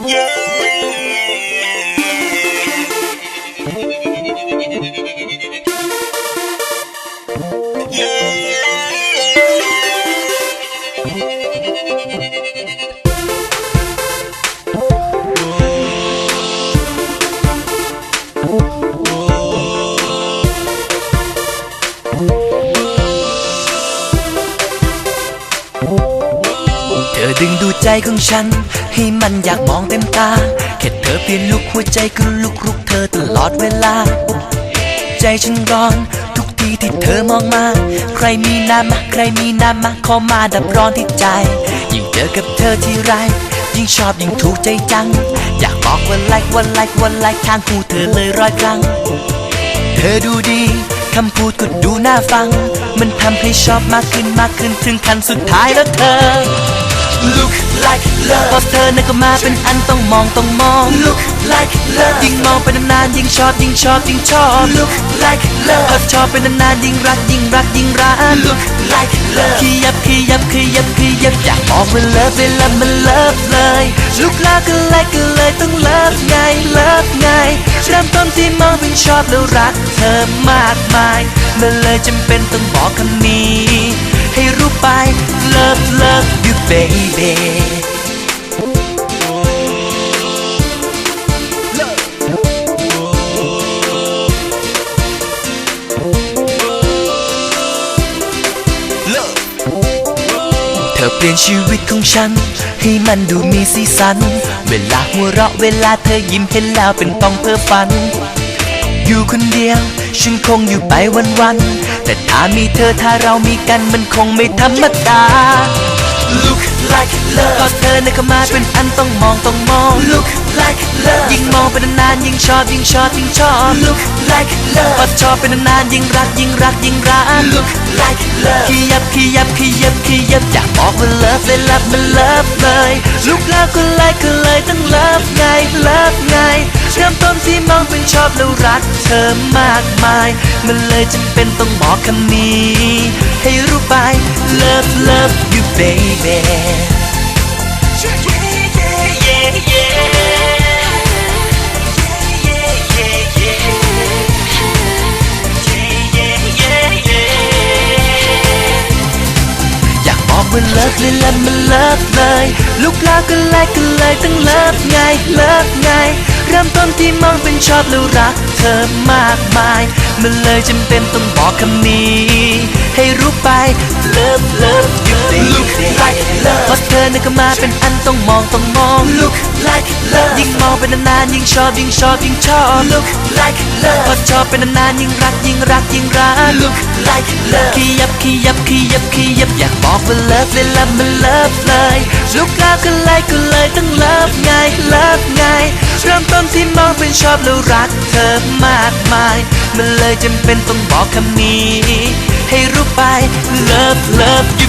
เธอดึงดูใจของฉัน ให้มันอยากมองเต็มตา แค่เธอเปลี่ยนลุกหัวใจก็ลุกรุกเธอตลอดเวลา ใจฉันร้อน ทุกทีที่เธอมองมา ใครมีน้ำมาใครมีน้ำมาขอมาดับร้อนที่ใจ ยิ่งเจอกับเธอที่ไร ยิ่งชอบยิ่งถูกใจจัง อยากบอกว่าไลค์ว่าไลค์ว่าไลค์ทางหูเธอเลยร้อยครั้ง เธอดูดีคำพูดก็ดูน่าฟัง มันทำให้ชอบมากขึ้นมากขึ้นถึงขั้นสุดท้ายแล้วเธอ Look like love พอเธอนั้นก็มาเป็นอันต้องมองต้องมอง Look like love ยิ่งมองไปนานๆยิ่งชอบยิ่งชอบยิ่งชอบ Look like love พอชอบไปนานๆยิ่งรักยิ่งรักยิ่งรัก Look like love ขยับขยับขยับขยับอยากบอกว่าเลิฟเวลามันเลิฟเลย Look like ก็เลยก็เลยต้องเลิฟไงเลิฟไงเริ่มต้นที่มองเป็นชอบแล้วรักเธอมากมายมันเลยจำเป็นต้องบอกคำนี้ ให้รู้ไป Love love you baby เธอเปลี่ยนชีวิตของฉัน ให้มันดูมีสีสัน เวลาหัวเราะเวลาเธอยิ้มเห็นแล้วเป็นต้องเพ้อฝัน อยู่คนเดียวฉันคงอยู่ไปวันๆแต่ถ้ามีเธอถ้าเรามีกันมันคงไม่ธรรมดา Look like love ก็เธอเนี่ยก็มาเป็นอันต้องมองต้องมอง Look like love ยิ่งมองไปนานๆยิ่งชอบยิ่งชอบยิ่งชอบ Look like love พอชอบไปนานๆยิ่งรักยิ่งรักยิ่งรัก Look like love ขยับขยับขยับขยับอยากบอกว่า love เลย love มัน love เลย Look แล้วก็เลยก็เลยต้อง love ไง love ไงเริ่มต้นที่มองเป็นชอบแล้วรักเธอมากมาย มันเลยจำเป็นต้องบอกคำนี้ ให้รู้ไป love love you baby yeah อยากบอกว่าเลิฟเลยละมันเลิฟเลยลูกแล้วก็เลยก็เลยต้องเลิฟไงเลิฟไง เริ่มต้นที่มองเป็นชอบแล้วรักเธอมากมาย มันเลยจำเป็นต้องบอกคำนี้ ให้รู้ไป love Love You love เพราะเธอนั้นก็มาเป็นอันต้องมองต้องมอง look like love ยิ่งมองไปนานๆยิ่งชอบยิ่งชอบยิ่งชอบ look like love พอชอบไปนานๆยิ่งรักยิ่งรักยิ่งรัก look like love ขยับขยับขยับขยับอยากบอกว่า love เลยละมัน love เลย look แล้วก็เลยก็เลยต้อง love ไง love ไงเริ่มต้นที่มองเป็นชอบแล้วรักเธอมากมาย มันเลยจำเป็นต้องบอกคำนี้ ให้รู้ไป love love you